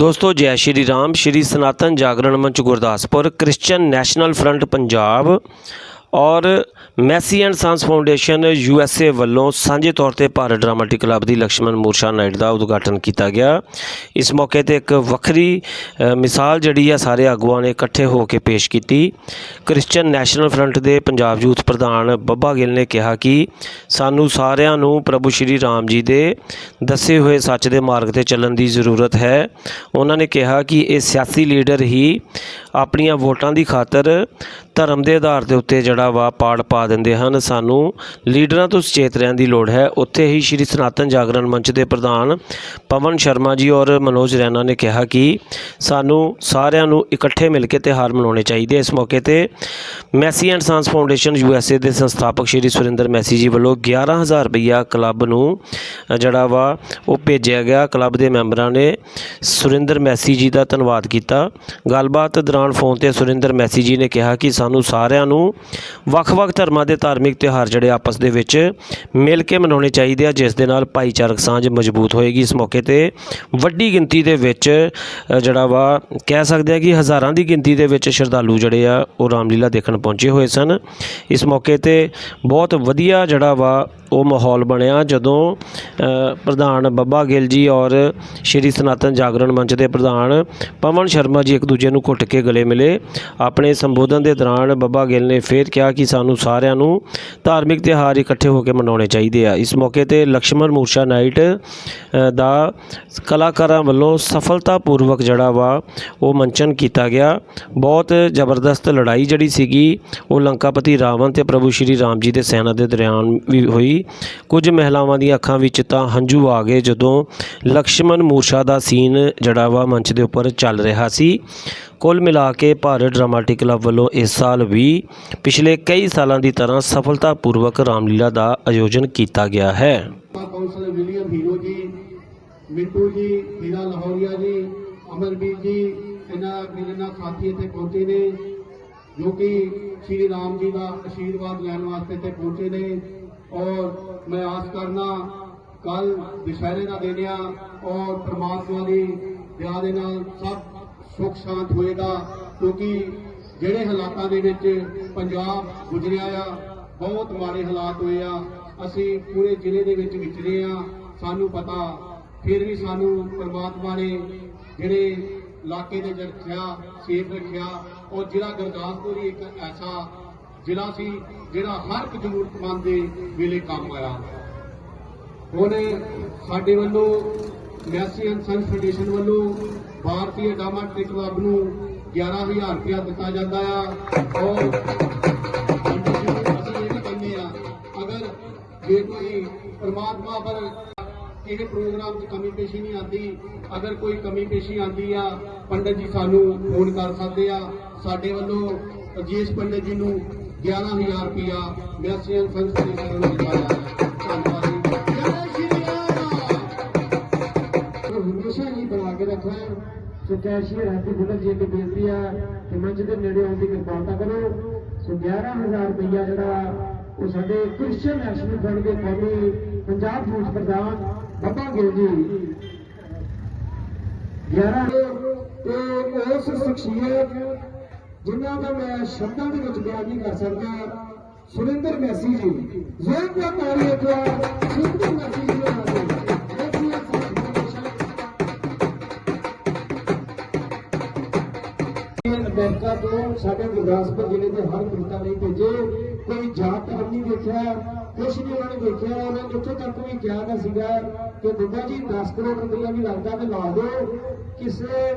ਦੋਸਤੋ ਜੈ Shri Ram Shri Sanatan Jagran Manch Gurdaspur Christian national front Punjab ਔਰ Massey and sons foundation U S A ਵੱਲੋਂ ਸਾਂਝੇ ਤੌਰ ਤੇ ਭਾਰਤ ਡਰਾਮਾਟਿਕ ਕਲੱਬ ਦੀ ਲਕਸ਼ਮਣ ਮੂਰਸ਼ਾ ਨਾਈਟ ਦਾ ਉਦਘਾਟਨ ਕੀਤਾ ਗਿਆ। ਇਸ ਮੌਕੇ ਤੇ ਇੱਕ ਵੱਖਰੀ ਮਿਸਾਲ ਜਿਹੜੀ ਆ, ਸਾਰੇ ਆਗੂਆਂ ਨੇ ਇਕੱਠੇ ਹੋ ਕੇ ਪੇਸ਼ ਕੀਤੀ। ਕ੍ਰਿਸਚੀਅਨ ਨੈਸ਼ਨਲ ਫਰੰਟ ਦੇ ਪੰਜਾਬ ਯੂਥ ਪ੍ਰਧਾਨ ਬੱਬਾ ਗਿੱਲ ਨੇ ਕਿਹਾ ਕਿ ਸਾਨੂੰ ਸਾਰਿਆਂ ਨੂੰ ਪ੍ਰਭੂ ਸ਼੍ਰੀ ਰਾਮ ਜੀ ਦੇ ਦੱਸੇ ਹੋਏ ਸੱਚ ਦੇ ਮਾਰਗ ਤੇ ਚੱਲਣ ਦੀ ਜ਼ਰੂਰਤ ਹੈ। ਉਹਨਾਂ ਨੇ ਕਿਹਾ ਕਿ ਇਹ ਸਿਆਸੀ ਲੀਡਰ ਹੀ ਆਪਣੀਆਂ ਵੋਟਾਂ ਦੀ ਖਾਤਰ ਧਰਮ ਦੇ ਆਧਾਰ ਦੇ ਉੱਤੇ ਜਿਹੜਾ ਵਾ ਪਾੜ ਪਾ ਦਿੰਦੇ ਹਨ। ਸਾਨੂੰ ਲੀਡਰਾਂ ਤੋਂ ਸੁਚੇਤ ਰਹਿਣ ਦੀ ਲੋੜ ਹੈ। ਉੱਥੇ ਹੀ ਸ਼੍ਰੀ ਸਨਾਤਨ ਜਾਗਰਣ ਮੰਚ ਦੇ ਪ੍ਰਧਾਨ ਪਵਨ ਸ਼ਰਮਾ ਜੀ ਔਰ ਮਨੋਜ ਰੈਨਾ ਨੇ ਕਿਹਾ ਕਿ ਸਾਨੂੰ ਸਾਰਿਆਂ ਨੂੰ ਇਕੱਠੇ ਮਿਲ ਕੇ ਤਿਉਹਾਰ ਮਨਾਉਣੇ ਚਾਹੀਦੇ। ਇਸ ਮੌਕੇ ਤੇ Massey and sons foundation U S A ਦੇ ਸੰਸਥਾਪਕ ਸ਼੍ਰੀ ਸੁਰਿੰਦਰ ਮੈਸੀ ਜੀ ਵੱਲੋਂ 11000 ਰੁਪਈਆ ਕਲੱਬ ਨੂੰ ਜਿਹੜਾ ਵਾ ਉਹ ਭੇਜਿਆ ਗਿਆ। ਕਲੱਬ ਦੇ ਮੈਂਬਰਾਂ ਨੇ ਸੁਰਿੰਦਰ ਮੈਸੀ ਜੀ ਦਾ ਧੰਨਵਾਦ ਕੀਤਾ। ਗੱਲਬਾਤ ਦੌਰਾਨ ਫੋਨ ਤੇ ਸੁਰਿੰਦਰ ਮੈਸੀ ਜੀ ਨੇ ਕਿਹਾ ਕਿ ਸਾਨੂੰ ਸਾਰਿਆਂ ਨੂੰ ਵੱਖ-ਵੱਖ ਧਰਮਾਂ ਦੇ ਧਾਰਮਿਕ ਤਿਉਹਾਰ ਜਿਹੜੇ ਆਪਸ ਦੇ ਵਿੱਚ ਮਿਲ ਕੇ ਮਨਾਉਣੇ ਚਾਹੀਦੇ ਆ, ਜਿਸ ਦੇ ਨਾਲ ਭਾਈਚਾਰਕ ਸਾਂਝ ਮਜ਼ਬੂਤ ਹੋਏਗੀ। ਇਸ ਮੌਕੇ ਤੇ ਵੱਡੀ ਗਿਣਤੀ ਦੇ ਵਿੱਚ ਜਿਹੜਾ ਵਾ, ਕਹਿ ਸਕਦੇ ਆ ਕਿ ਹਜ਼ਾਰਾਂ ਦੀ ਗਿਣਤੀ ਦੇ ਵਿੱਚ ਸ਼ਰਧਾਲੂ ਜਿਹੜੇ ਆ, ਉਹ ਰਾਮਲੀਲਾ ਦੇਖਣ ਪਹੁੰਚੇ ਹੋਏ ਸਨ। ਇਸ ਮੌਕੇ ਤੇ ਬਹੁਤ ਵਧੀਆ ਜਿਹੜਾ ਵਾ, ਉਹ ਮਾਹੌਲ ਬਣਿਆ ਜਦੋਂ ਪ੍ਰਧਾਨ ਬੱਬਾ ਗਿੱਲ ਜੀ ਔਰ ਸ਼੍ਰੀ ਸਨਾਤਨ ਜਾਗਰਣ ਮੰਚ ਦੇ ਪ੍ਰਧਾਨ ਪਵਨ ਸ਼ਰਮਾ ਜੀ ਇੱਕ ਦੂਜੇ ਨੂੰ ਘੁੱਟ ਕੇ ਗਲੇ ਮਿਲੇ। ਆਪਣੇ ਸੰਬੋਧਨ ਦੇ ਦੌਰਾਨ ਬੱਬਾ ਗਿੱਲ ਨੇ ਫੇਰ ਕਿਹਾ ਕਿ ਸਾਨੂੰ ਸਾਰਿਆਂ ਨੂੰ ਧਾਰਮਿਕ ਤਿਹਾਰ ਇਕੱਠੇ ਹੋ ਕੇ ਮਨਾਉਣੇ ਚਾਹੀਦੇ ਆ। ਇਸ ਮੌਕੇ ਤੇ ਲਕਸ਼ਮਣ ਮੂਰਛਾ ਨਾਈਟ ਦਾ ਕਲਾਕਾਰਾਂ ਵੱਲੋਂ ਸਫਲਤਾਪੂਰਵਕ ਜਿਹੜਾ ਵਾ ਉਹ ਮੰਚਨ ਕੀਤਾ ਗਿਆ। ਬਹੁਤ ਜ਼ਬਰਦਸਤ ਲੜਾਈ ਜਿਹੜੀ ਸੀਗੀ, ਉਹ ਲੰਕਾਪਤੀ ਰਾਵਣ ਤੇ ਪ੍ਰਭੂ ਸ਼੍ਰੀ ਰਾਮ ਜੀ ਦੇ ਸੈਨਾ ਦੇ ਦਰਿਆਨ ਵੀ ਹੋਈ। ਕੁਝ ਮਹਿਲਾਵਾਂ ਦੀਆਂ ਅੱਖਾਂ ਵਿੱਚ ਤਾਂ ਹੰਝੂ ਆ ਗਏ ਜਦੋਂ ਲਕਸ਼ਮਣ ਮੂਰਛਾ ਦਾ ਸੀਨ ਜਿਹੜਾ ਵਾ ਮੰਚ ਦੇ ਉੱਪਰ ਚੱਲ ਰਿਹਾ ਸੀ। ਕੁੱਲ ਮਿਲਾ ਕੇ ਭਾਰਤ ਡਰਾਮਾਟਿਕ ਕਲੱਬ ਵੱਲੋਂ ਇਸ ਸਾਲ ਵੀ ਪਿਛਲੇ ਕਈ ਸਾਲਾਂ ਦੀ ਤਰ੍ਹਾਂ ਸਫਲਤਾਪੂਰਵਕ ਰਾਮਲੀਲਾ ਦਾ ਆਯੋਜਨ ਕੀਤਾ ਗਿਆ ਹੈ। ਕਾਉਂਸਲਰ ਵਿਲੀਅਮ ਹੀਰੋ ਜੀ, ਮਿੰਟੂ ਜੀ, ਹੀਰਾ ਲਾਹੌਰੀਆ ਜੀ, ਅਮਰਵੀਰ ਜੀ, ਇਹਨਾਂ ਮੇਰੇ ਨਾਲ ਸਾਥੀ ਇੱਥੇ ਪਹੁੰਚੇ ਨੇ, ਜੋ ਕਿ ਸ਼੍ਰੀ ਰਾਮ ਜੀ ਦਾ ਆਸ਼ੀਰਵਾਦ ਲੈਣ ਵਾਸਤੇ ਇੱਥੇ ਪਹੁੰਚੇ ਨੇ। ਔਰ ਮੈਂ ਆਸ ਕਰਨਾ ਕੱਲ ਦੁਸ਼ਹਿਰੇ ਦਾ ਦਿਨ ਆ, ਔਰ ਪ੍ਰਮਾਤਮਾ ਦੀ ਦਇਆ ਦੇ ਨਾਲ ਸਭ ਸੁੱਖ ਸ਼ਾਂਤ ਹੋਏਗਾ, ਕਿਉਂਕਿ ਜਿਹੜੇ ਹਾਲਾਤਾਂ ਦੇ ਵਿੱਚ ਪੰਜਾਬ ਗੁਜ਼ਰਿਆ ਆ, ਬਹੁਤ ਮਾੜੇ ਹਾਲਾਤ ਹੋਏ ਆ। ਅਸੀਂ ਪੂਰੇ ਜ਼ਿਲ੍ਹੇ ਦੇ ਵਿੱਚ ਵਿਚਰੇ ਆ। ਸਾਨੂੰ ਪਤਾ, ਫਿਰ ਵੀ ਸਾਨੂੰ ਪਰਮਾਤਮਾ ਨੇ ਜਿਹੜੇ ਇਲਾਕੇ ਦੇ ਰੱਖਿਆ, ਸੇਫ ਰੱਖਿਆ ਔਰ ਜ਼ਿਲ੍ਹਾ ਗੁਰਦਾਸਪੁਰ ਹੀ ਇੱਕ ਐਸਾ ਜ਼ਿਲ੍ਹਾ ਸੀ, ਜਿਹੜਾ ਹਰ ਇੱਕ ਜ਼ਰੂਰਤਮੰਦ ਦੇ ਵੇਲੇ ਕੰਮ ਆਇਆ। ਹੁਣ ਸਾਡੇ ਵੱਲੋਂ ਮੈਸੀ ਐਂਡ ਫੈਡਰੇਸ਼ਨ ਵੱਲੋਂ ਭਾਰਤੀ ਡਾਮਾ ਕਲੱਬ ਨੂੰ 11000 ਰੁਪਇਆ ਦਿੱਤਾ ਜਾਂਦਾ ਆ। ਔਰ ਅਸੀਂ ਇਹ ਵੀ ਕਹਿੰਦੇ ਆ। ਅਗਰ ਜੇ ਕੋਈ ਪਰਮਾਤਮਾ ਪਰ ਕਿਸੇ ਪ੍ਰੋਗਰਾਮ 'ਚ ਕਮੀ ਪੇਸ਼ੀ ਨਹੀਂ ਆਉਂਦੀ, ਅਗਰ ਕੋਈ ਕਮੀ ਪੇਸ਼ੀ ਆਉਂਦੀ ਆ, ਪੰਡਤ ਜੀ ਸਾਨੂੰ ਫੋਨ ਕਰ ਸਕਦੇ ਆ। ਸਾਡੇ ਵੱਲੋਂ ਅਜੀਸ਼ ਪੰਡਤ ਜੀ ਨੂੰ 11000 ਰੁਪਇਆ ਮੈਸੀ ਐਂਡ ਸੰਸ ਫੈਡਰੇਸ਼ਨ ਦਿੱਤਾ ਜਾਂਦਾ। ਬਣਾ ਸੋ ਕੈਸ਼ੀਅਰ ਹੈਪੀ ਬੁੱਲਰ ਜੀ ਦੀ ਬੇਨਤੀ ਆ ਕਿ ਮੰਚ ਦੇ ਨੇੜੇ ਆਉਣ ਦੀ ਕਿਰਪਾਲਤਾ ਕਰੋ। ਸੋ 11000 ਰੁਪਇਆ ਜਿਹੜਾ ਉਹ ਸਾਡੇ ਕ੍ਰਿਸਚੀਅਨ ਨੈਸ਼ਨਲ ਫੰਡ ਦੇ ਕੌਮੀ ਪੰਜਾਬ ਯੂਥ ਪ੍ਰਧਾਨ ਬੱਬਾ ਗਿੱਲ ਜੀ। 11 ਤੇ ਉਸ ਸ਼ਖਸੀਅਤ ਜਿਨ੍ਹਾਂ ਦਾ ਮੈਂ ਸ਼ਬਦਾਂ ਦੇ ਵਿੱਚ ਬਿਆਨ ਨਹੀਂ ਕਰ ਸਕਦਾ। ਸੁਰਿੰਦਰ ਮੈਸੀ ਜੀ। ਜ਼ੋਰ ਦਾ ਤਾੜੀ ਇੱਕ ਵਾਰ ਸੁਰਿੰਦਰ ਮੈਸੀ ਜੀ ਅਮਰੀਕਾ ਤੋਂ ਸਾਡੇ ਗੁਰਦਾਸਪੁਰ ਜ਼ਿਲ੍ਹੇ ਦੇ ਹਰ ਪਿੰਡਾਂ ਲਈ ਭੇਜੇ। ਕੋਈ ਜਾਤ ਧਰਮ ਨਹੀਂ ਦੇਖਿਆ, ਕੁਛ ਨਹੀਂ ਉਹਨਾਂ ਨੇ ਦੇਖਿਆ, ਉਹਨਾਂ ਨੇ ਇੱਥੋਂ ਤੱਕ ਵੀ ਕਿਹਾ ਤਾਂ ਸੀਗਾ ਕਿ ਬੱਬਾ ਜੀ 10 ਕਰੋੜ ਰੁਪਈਆ ਵੀ ਲੱਗਦਾ ਤੇ ਲਾ ਦਿਓ। ਕਿਸੇ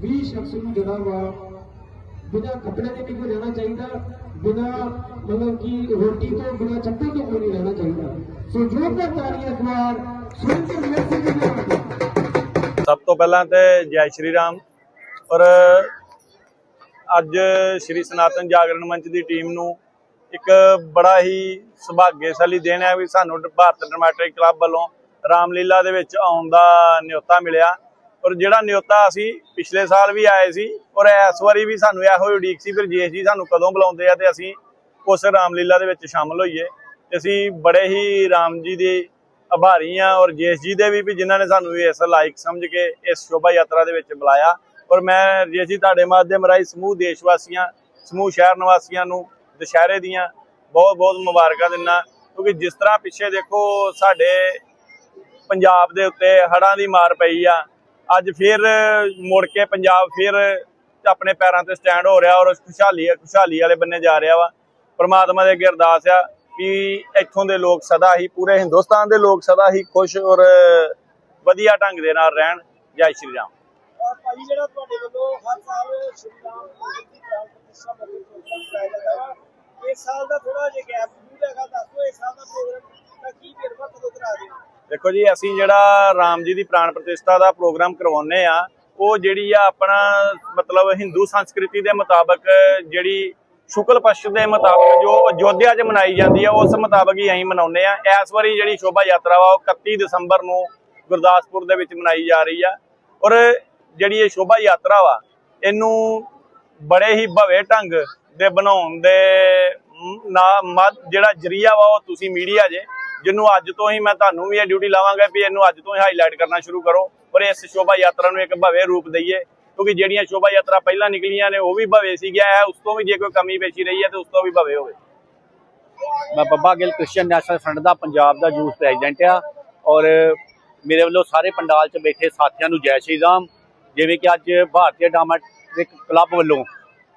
ਵੀ ਸ਼ਖਸ ਨੂੰ ਜਿਹੜਾ ਵਾ ਬਿਨਾਂ ਕੱਪੜੇ ਦੇ ਨਹੀਂ ਰਹਿਣਾ ਚਾਹੀਦਾ, ਬਿਨਾਂ ਮਤਲਬ ਕਿ ਰੋਟੀ ਤੋਂ ਬਿਨਾਂ ਚੱਪਲ ਤੋਂ ਕੋਈ ਨਹੀਂ ਰਹਿਣਾ ਚਾਹੀਦਾ। ਸੋ ਜੋਰਦਾਰ ਤਾੜੀਆਂ ਇੱਕ ਵਾਰ ਸੁਰਿੰਦਰ ਸਭ ਤੋਂ ਪਹਿਲਾਂ ਤੇ ਜੈ ਸ਼੍ਰੀ ਰਾਮ। ਔਰ ਅੱਜ ਸ਼੍ਰੀ ਸਨਾਤਨ ਜਾਗਰਣ ਮੰਚ ਦੀ ਟੀਮ ਨੂੰ ਇੱਕ ਬੜਾ ਹੀ ਸੁਭਾਗਿਆਸ਼ਾਲੀ ਦਿਨ ਹੈ ਵੀ ਸਾਨੂੰ ਭਾਰਤ ਡਰਾਮੈਟਿਕ ਕਲੱਬ ਵੱਲੋਂ ਰਾਮਲੀਲਾ ਦੇ ਵਿੱਚ ਆਉਣ ਦਾ ਨਿਯੋਤਾ ਮਿਲਿਆ। ਔਰ ਜਿਹੜਾ ਨਿਯੋਤਾ ਅਸੀਂ ਪਿਛਲੇ ਸਾਲ ਵੀ ਆਏ ਸੀ, ਔਰ ਇਸ ਵਾਰੀ ਵੀ ਸਾਨੂੰ ਇਹੋ ਹੀ ਉਡੀਕ ਸੀ, ਫਿਰ ਜੇਸ਼ ਜੀ ਸਾਨੂੰ ਕਦੋਂ ਬੁਲਾਉਂਦੇ ਆ ਤੇ ਅਸੀਂ ਉਸ ਰਾਮਲੀਲਾ ਦੇ ਵਿੱਚ ਸ਼ਾਮਲ ਹੋਈਏ। ਤੇ ਅਸੀਂ ਬੜੇ ਹੀ ਰਾਮ ਜੀ ਦੇ ਆਭਾਰੀ ਆ ਔਰ ਜੇਸ਼ ਜੀ ਦੇ ਵੀ ਵੀ ਜਿਨ੍ਹਾਂ ਨੇ ਸਾਨੂੰ ਇਸ ਲਾਇਕ ਸਮਝ ਕੇ ਇਸ ਸ਼ੋਭਾ ਯਾਤਰਾ ਦੇ ਵਿੱਚ ਬੁਲਾਇਆ। ਔਰ ਮੈਂ ਜੇਸ਼ ਜੀ ਤੁਹਾਡੇ ਮਾਧਿਅਮ ਰਾਹੀਂ ਸਮੂਹ ਦੇਸ਼ ਵਾਸੀਆਂ ਸਮੂਹ ਸ਼ਹਿਰ ਨਿਵਾਸੀਆਂ ਨੂੰ, ਦੁਸ਼ਹਿਰੇ ਦੀਆਂ ਬਹੁਤ ਬਹੁਤ ਮੁਬਾਰਕਾਂ ਦਿੰਦਾ ਕਿਉਂਕਿ ਜਿਸ ਤਰ੍ਹਾਂ ਪਿੱਛੇ ਦੇਖੋ ਸਾਡੇ ਪੰਜਾਬ ਦੇ ਉੱਤੇ ਹੜ੍ਹਾਂ ਦੀ ਮਾਰ ਪਈ ਆ, ਅੱਜ ਫਿਰ ਮੁੜ ਕੇ ਪੰਜਾਬ ਫਿਰ ਆਪਣੇ ਪੈਰਾਂ ਤੇ ਸਟੈਂਡ ਹੋ ਰਿਹਾ ਔਰ ਖੁਸ਼ਹਾਲੀ ਖੁਸ਼ਹਾਲੀ ਵਾਲੇ ਬੰਨੇ ਜਾ ਰਿਹਾ ਵਾ। ਪ੍ਰਮਾਤਮਾ ਦੇ ਅੱਗੇ ਅਰਦਾਸ ਆ ਕਿ ਇੱਥੋਂ ਦੇ ਲੋਕ ਸਦਾ ਹੀ, ਪੂਰੇ ਹਿੰਦੁਸਤਾਨ ਦੇ ਲੋਕ ਸਦਾ ਹੀ ਖੁਸ਼ ਔਰ ਵਧੀਆ ਢੰਗ ਦੇ ਨਾਲ ਰਹਿਣ। ਜੈ ਸ਼੍ਰੀ ਰਾਮ। ਭਾਜੀ, ਜਿਹੜਾ ਤੁਹਾਡੇ ਵੱਲੋਂ ਹਰ ਸਾਲ ਸ਼੍ਰੀ ਰਾਮ ਮੰਦਿਰ ਦੀ ਪ੍ਰਾਣ ਪ੍ਰਤਿਸ਼ਠਾ ਮੌਕੇ ਪ੍ਰੋਗਰਾਮ ਕਰਾਇਆ ਜਾਂਦਾ ਵਾ, ਇਸ ਸਾਲ ਦਾ ਥੋੜਾ ਜਿਹਾ ਗੈਪ ਜ਼ਰੂਰ ਹੈਗਾ, ਦੱਸ ਇਸ ਸਾਲ ਦਾ ਪ੍ਰੋਗਰਾਮ ਦਾ ਕੀ ਵੇਰਵਾ ਕਦੋਂ ਕਰਾ ਰਹੇ ਦੇਖੋ ਜੀ, ਅਸੀਂ ਜਿਹੜਾ ਰਾਮ ਜੀ ਦੀ ਪ੍ਰਾਣ ਪ੍ਰਤਿਸ਼ਠਾ ਦਾ ਪ੍ਰੋਗਰਾਮ ਕਰਵਾਉਂਦੇ ਆ ਉਹ ਜਿਹੜੀ ਆ ਆਪਣਾ ਮਤਲਬ ਹਿੰਦੂ ਸੰਸਕ੍ਰਿਤੀ ਦੇ ਮੁਤਾਬਕ ਜਿਹੜੀ ਸ਼ੁਕਲ ਪਕਸ਼ ਦੇ ਮੁਤਾਬਕ ਜੋ ਅਯੋਧਿਆ 'ਚ ਮਨਾਈ ਜਾਂਦੀ ਆ, ਉਸ ਮੁਤਾਬਕ ਹੀ ਅਸੀਂ ਮਨਾਉਂਦੇ ਆ ਇਸ ਵਾਰੀ ਜਿਹੜੀ ਸ਼ੋਭਾ ਯਾਤਰਾ ਵਾ, ਉਹ 31 ਦਸੰਬਰ ਨੂੰ ਗੁਰਦਾਸਪੁਰ ਦੇ ਵਿੱਚ ਮਨਾਈ ਜਾ ਰਹੀ ਆ। ਔਰ ਜਿਹੜੀ ਇਹ ਸ਼ੋਭਾ ਯਾਤਰਾ ਵਾ, ਇਹਨੂੰ ਬੜੇ ਹੀ ਭਵੇ ਢੰਗ ਦੇ ਬਣਾਉਣ ਦੇ ਮ- ਨਾ ਮੱਧ- ਜਿਹੜਾ ਜਰੀਆ ਵਾ ਉਹ ਤੁਸੀਂ ਮੀਡੀਆ ਜੇ, ਜਿਹਨੂੰ ਅੱਜ ਤੋਂ ਹੀ ਮੈਂ ਤੁਹਾਨੂੰ ਵੀ ਇਹ ਡਿਊਟੀ ਲਾਵਾਂਗਾ ਵੀ ਇਹਨੂੰ ਅੱਜ ਤੋਂ ਹੀ ਹਾਈਲਾਈਟ ਕਰਨਾ ਸ਼ੁਰੂ ਕਰੋ, ਔਰ ਇਸ ਸ਼ੋਭਾ ਯਾਤਰਾ ਨੂੰ ਇੱਕ ਭਵੇ ਰੂਪ ਦਈਏ, ਕਿਉਂਕਿ ਜਿਹੜੀਆਂ ਸ਼ੋਭਾ ਯਾਤਰਾ ਪਹਿਲਾਂ ਨਿਕਲੀਆਂ ਨੇ, ਉਹ ਵੀ ਭਵੇ ਸੀਗੀਆਂ, ਇਹ ਉਸ ਤੋਂ ਵੀ ਜੇ ਕੋਈ ਕਮੀ ਪੇਸ਼ੀ ਰਹੀ ਹੈ ਤੇ ਉਸ ਤੋਂ ਵੀ ਭਵੇ ਹੋਵੇ। ਮੈਂ Babba Gill Christian national front ਦਾ ਪੰਜਾਬ ਦਾ ਯੂਥ ਪ੍ਰੈਜ਼ੀਡੈਂਟ ਆ, ਔਰ ਮੇਰੇ ਵੱਲੋਂ ਸਾਰੇ ਪੰਡਾਲ 'ਚ ਬੈਠੇ ਸਾਥੀਆਂ ਨੂੰ ਜੈ ਸ਼੍ਰੀ ਰਾਮ ਜਿਵੇਂ ਕਿ ਅੱਜ ਭਾਰਤੀ ਡਰਾਮਾਟਿਕ ਕਲੱਬ ਵੱਲੋਂ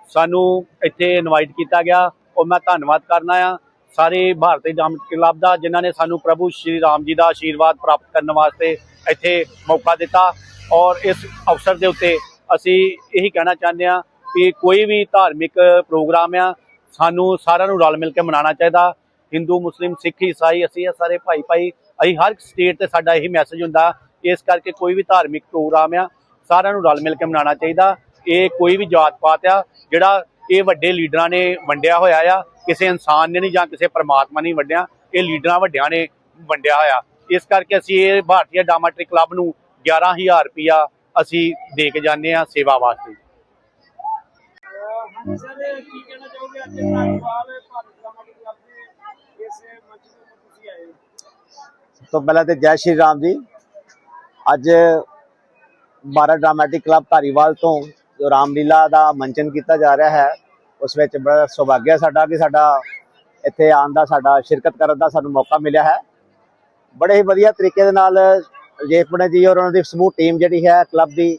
ਸਾਨੂੰ ਇੱਥੇ ਇਨਵਾਈਟ ਕੀਤਾ ਗਿਆ। ਔਰ ਮੈਂ ਧੰਨਵਾਦ ਕਰਨਾ ਆ। ਸਾਰੇ ਭਾਰਤੀ ਡਰਾਮਾਟਿਕ ਕਲੱਬ ਦਾ, ਜਿਨ੍ਹਾਂ ਨੇ ਸਾਨੂੰ ਪ੍ਰਭੂ ਸ਼੍ਰੀ ਰਾਮ ਜੀ ਦਾ ਆਸ਼ੀਰਵਾਦ ਪ੍ਰਾਪਤ ਕਰਨ ਵਾਸਤੇ ਇੱਥੇ ਮੌਕਾ ਦਿੱਤਾ। ਔਰ ਇਸ ਅਵਸਰ ਦੇ ਉੱਤੇ ਅਸੀਂ ਇਹੀ ਕਹਿਣਾ ਚਾਹੁੰਦੇ ਆ ਕਿ ਕੋਈ ਵੀ ਧਾਰਮਿਕ ਪ੍ਰੋਗਰਾਮ ਆ, ਸਾਨੂੰ ਸਾਰਿਆਂ ਨੂੰ ਰਲ ਮਿਲ ਕੇ ਮਨਾਉਣਾ ਚਾਹੀਦਾ। ਹਿੰਦੂ, ਮੁਸਲਿਮ, ਸਿੱਖ, ਈਸਾਈ, ਅਸੀਂ ਇਹ ਸਾਰੇ ਭਾਈ ਭਾਈ ਅਸੀਂ ਹਰ ਸਟੇਟ ਤੇ ਸਾਡਾ ਇਹੀ ਮੈਸੇਜ ਹੁੰਦਾ ਇਸ ਕਰਕੇ ਕੋਈ ਵੀ ਧਾਰਮਿਕ ਪ੍ਰੋਗਰਾਮ ਆ ਸਾਰਿਆਂ ਨੂੰ ਰਲ ਮਿਲ ਕੇ ਮਨਾਉਣਾ ਚਾਹੀਦਾ। ਇਹ ਕੋਈ ਵੀ ਜਾਤ ਪਾਤ ਆ ਜਿਹੜਾ ਇਹ ਵੱਡੇ ਲੀਡਰਾਂ ਨੇ ਵੰਡਿਆ ਹੋਇਆ ਆ ਕਿਸੇ ਇਨਸਾਨ ਨੇ ਨਹੀਂ ਜਾਂ ਕਿਸੇ ਪਰਮਾਤਮਾ ਨੇ ਨਹੀਂ ਵੰਡਿਆ ਇਹ ਲੀਡਰਾਂ ਵੱਡਿਆਂ ਨੇ ਵੰਡਿਆ ਹੋਇਆ। ਇਸ ਕਰਕੇ ਅਸੀਂ ਇਹ ਭਾਰਤੀ ਡਾਮਾਟਰੀ ਕਲੱਬ ਨੂੰ 11000 ਰੁਪਿਆ ਅਸੀਂ ਦੇ ਕੇ ਜਾਂਦੇ ਆ ਸੇਵਾ ਵਾਸਤੇ। ਤੋਂ ਪਹਿਲਾਂ ਤੇ ਜੈ ਸ਼੍ਰੀ ਰਾਮ ਜੀ। ਅੱਜ ਬਾਰਾ ਡਰਾਮੈਟਿਕ ਕਲੱਬ ਧਾਰੀਵਾਲ ਤੋਂ ਜੋ ਰਾਮਲੀਲਾ ਦਾ ਮੰਚਨ ਕੀਤਾ ਜਾ ਰਿਹਾ ਹੈ, ਉਸ ਵਿੱਚ ਬੜਾ ਸੁਭਾਗਿਆ ਸਾਡਾ ਕਿ ਸਾਡਾ ਇੱਥੇ ਆਉਣ ਦਾ, ਸਾਡਾ ਸ਼ਿਰਕਤ ਕਰਨ ਦਾ ਸਾਨੂੰ ਮੌਕਾ ਮਿਲਿਆ ਹੈ। ਬੜੇ ਹੀ ਵਧੀਆ ਤਰੀਕੇ ਦੇ ਨਾਲ ਜੇਪਣੇ ਜੀ ਔਰ ਉਹਨਾਂ ਦੀ ਸਮੂਹ ਟੀਮ ਜਿਹੜੀ ਹੈ ਕਲੱਬ ਦੀ,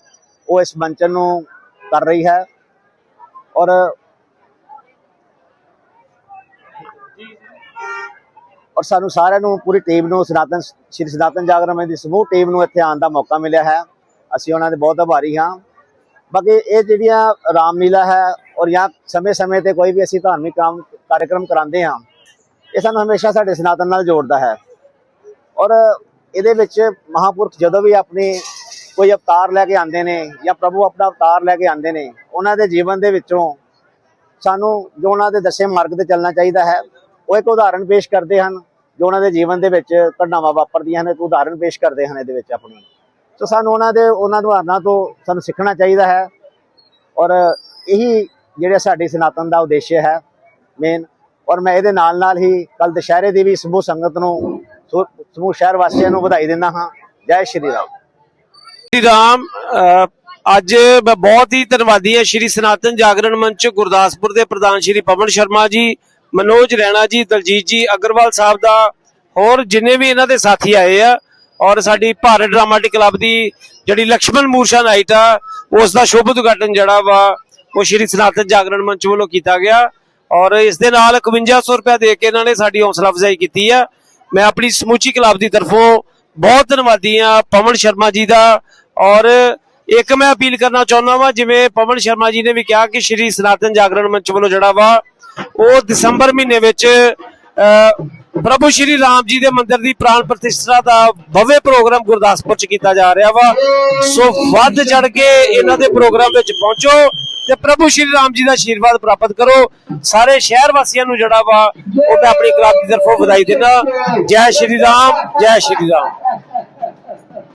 ਉਹ ਇਸ ਮੰਚਨ ਨੂੰ ਕਰ ਰਹੀ ਹੈ। ਔਰ ਔਰ ਸਾਨੂੰ ਸਾਰਿਆਂ ਨੂੰ ਪੂਰੀ ਟੀਮ ਨੂੰ ਸਨਾਤਨ, ਸ਼੍ਰੀ ਸਨਾਤਨ ਜਾਗਰਣ ਦੀ ਸਮੂਹ ਟੀਮ ਨੂੰ ਇੱਥੇ ਆਉਣ ਦਾ ਮੌਕਾ ਮਿਲਿਆ ਹੈ। ਅਸੀਂ ਉਹਨਾਂ ਦੇ ਬਹੁਤ ਆਭਾਰੀ ਹਾਂ। ਬਾਕੀ ਇਹ ਜਿਹੜੀਆਂ ਰਾਮਲੀਲਾ ਹੈ ਔਰ ਜਾਂ ਸਮੇਂ-ਸਮੇਂ ਤੇ ਕੋਈ ਵੀ ਅਸੀਂ ਧਾਰਮਿਕ ਕੰਮ, ਕਾਰਜਕ੍ਰਮ ਕਰਾਉਂਦੇ ਹਾਂ, ਇਹ ਸਾਨੂੰ ਹਮੇਸ਼ਾ ਸਾਡੇ ਸਨਾਤਨ ਨਾਲ ਜੋੜਦਾ ਹੈ। ਔਰ ਇਹਦੇ ਵਿੱਚ ਮਹਾਪੁਰਖ ਜਦੋਂ ਵੀ ਆਪਣੇ ਕੋਈ ਅਵਤਾਰ ਲੈ ਕੇ ਆਉਂਦੇ ਨੇ ਜਾਂ ਪ੍ਰਭੂ ਆਪਣਾ ਅਵਤਾਰ ਲੈ ਕੇ ਆਉਂਦੇ ਨੇ, ਉਹਨਾਂ ਦੇ ਜੀਵਨ ਦੇ ਵਿੱਚੋਂ ਸਾਨੂੰ ਜੋ ਉਹਨਾਂ ਦੇ ਦੱਸੇ ਮਾਰਗ ਤੇ ਚੱਲਣਾ ਚਾਹੀਦਾ ਹੈ, ਉਹ ਇੱਕ ਉਦਾਹਰਣ ਪੇਸ਼ ਕਰਦੇ ਹਨ, ਜੋ ਉਹਨਾਂ ਦੇ ਜੀਵਨ ਦੇ ਵਿੱਚ ਘਟਨਾਵਾਂ ਵਾਪਰਦੀਆਂ ਹਨ, ਇੱਕ ਉਦਾਹਰਣ ਪੇਸ਼ ਕਰਦੇ ਹਨ ਇਹਦੇ ਵਿੱਚ ਆਪਣੀ। ਸੋ ਸਾਨੂੰ ਉਹਨਾਂ ਦੇ, ਉਹਨਾਂ ਉਦਾਹਰਨਾਂ ਤੋਂ ਸਾਨੂੰ ਸਿੱਖਣਾ ਚਾਹੀਦਾ ਹੈ। ਔਰ ਇਹੀ ਜਿਹੜਾ ਸਾਡੀ ਸਨਾਤਨ ਦਾ ਉਦੇਸ਼ ਹੈ ਮੇਨ ਔਰ ਮੈਂ ਇਹਦੇ ਨਾਲ ਨਾਲ ਹੀ ਕੱਲ ਦੁਸ਼ਹਿਰੇ ਦੀ ਵੀ ਸਮੂਹ ਸੰਗਤ ਨੂੰ ਸਮੂਹ- ਸ਼ਹਿਰ ਵਾਸੀਆਂ ਨੂੰ ਵਧਾਈ ਦਿੰਦਾ ਹਾਂ। ਜੈ ਸ਼੍ਰੀ ਰਾਮ। ਸ਼੍ਰੀ ਰਾਮ ਅੱਜ ਮੈਂ ਬਹੁਤ ਹੀ ਧੰਨਵਾਦੀ ਹਾਂ ਸ਼੍ਰੀ ਸਨਾਤਨ ਜਾਗਰਣ ਮੰਚ ਗੁਰਦਾਸਪੁਰ ਦੇ ਪ੍ਰਧਾਨ ਸ਼੍ਰੀ ਪਵਨ ਸ਼ਰਮਾ ਜੀ, ਮਨੋਜ ਰੈਣਾ ਜੀ, ਦਲਜੀਤ ਜੀ ਅਗਰਵਾਲ ਸਾਹਿਬ ਦਾ, ਹੋਰ ਜਿੰਨੇ ਵੀ ਇਹਨਾਂ ਦੇ ਸਾਥੀ ਆਏ ਆ ਔਰ ਸਾਡੀ ਭਾਰਤ ਡਰਾਮਾਟਿਕ ਕਲੱਬ ਦੀ ਜਿਹੜੀ ਲక్ష్మణ ਮੂਰਸ਼ਾ ਨਾਈਟ ਆ, ਉਸ ਦਾ ਸ਼ੁਭ ਉਦਘਾਟਨ ਜਿਹੜਾ ਵਾ, ਉਹ ਸ਼੍ਰੀ ਸਨਾਤਨ ਜਾਗਰਣ ਮੰਚ ਵੱਲੋਂ ਕੀਤਾ ਗਿਆ। ਔਰ ਇਸ ਦੇ ਨਾਲ 5100 ਰੁਪਏ ਦੇ ਕੇ ਇਹਨਾਂ ਨੇ ਸਾਡੀ ਹੌਸਲਾ ਅਫਜ਼ਾਈ ਕੀਤੀ ਆ। ਮੈਂ ਆਪਣੀ ਸਮੂਚੀ ਕਲੱਬ ਦੀ ਤਰਫੋਂ ਬਹੁਤ ਧੰਨਵਾਦੀ ਆ, ਪਵਨ ਸ਼ਰਮਾ ਜੀ ਦਾ। ਔਰ ਇੱਕ ਮੈਂ ਅਪੀਲ ਕਰਨਾ ਚਾਹੁੰਦਾ ਵਾਂ, ਜਿਵੇਂ ਪਵਨ ਸ਼ਰਮਾ ਜੀ ਨੇ ਵੀ ਕਿਹਾ ਕਿ ਸ਼੍ਰੀ ਸਨਾਤਨ ਜਾਗਰਣ ਮੰਚ ਵੱਲੋਂ ਜਿਹੜਾ ਵਾ, ਉਹ ਦਸੰਬਰ ਮਹੀਨੇ ਵਿੱਚ ਪ੍ਰਭੂ ਸ਼੍ਰੀ ਰਾਮ ਜੀ ਦੇ ਮੰਦਿਰ ਦੀ ਪ੍ਰਾਣ ਪ੍ਰਤਿਸ਼ਠਾ ਦਾ ਭव्य ਪ੍ਰੋਗਰਾਮ ਗੁਰਦਾਸਪੁਰ ਚ ਕੀਤਾ ਜਾ ਰਿਹਾ ਵਾ। ਸੋ ਵੱਧ ਚੜ ਕੇ ਇਹਨਾਂ ਦੇ ਪ੍ਰੋਗਰਾਮ ਵਿੱਚ ਪਹੁੰਚੋ ਤੇ ਪ੍ਰਭੂ ਸ਼੍ਰੀ ਰਾਮ ਜੀ ਦਾ ਆਸ਼ੀਰਵਾਦ ਪ੍ਰਾਪਤ ਕਰੋ। ਸਾਰੇ ਸ਼ਹਿਰ ਵਾਸੀਆਂ ਨੂੰ ਜਿਹੜਾ ਵਾ, ਉਹ ਮੈਂ ਆਪਣੀ ਕਲੱਬ ਦੀ ਤਰਫੋਂ ਵਧਾਈ ਦਿੰਦਾ। ਜੈ ਸ਼੍ਰੀ ਰਾਮ, ਜੈ ਸ਼੍ਰੀ ਰਾਮ।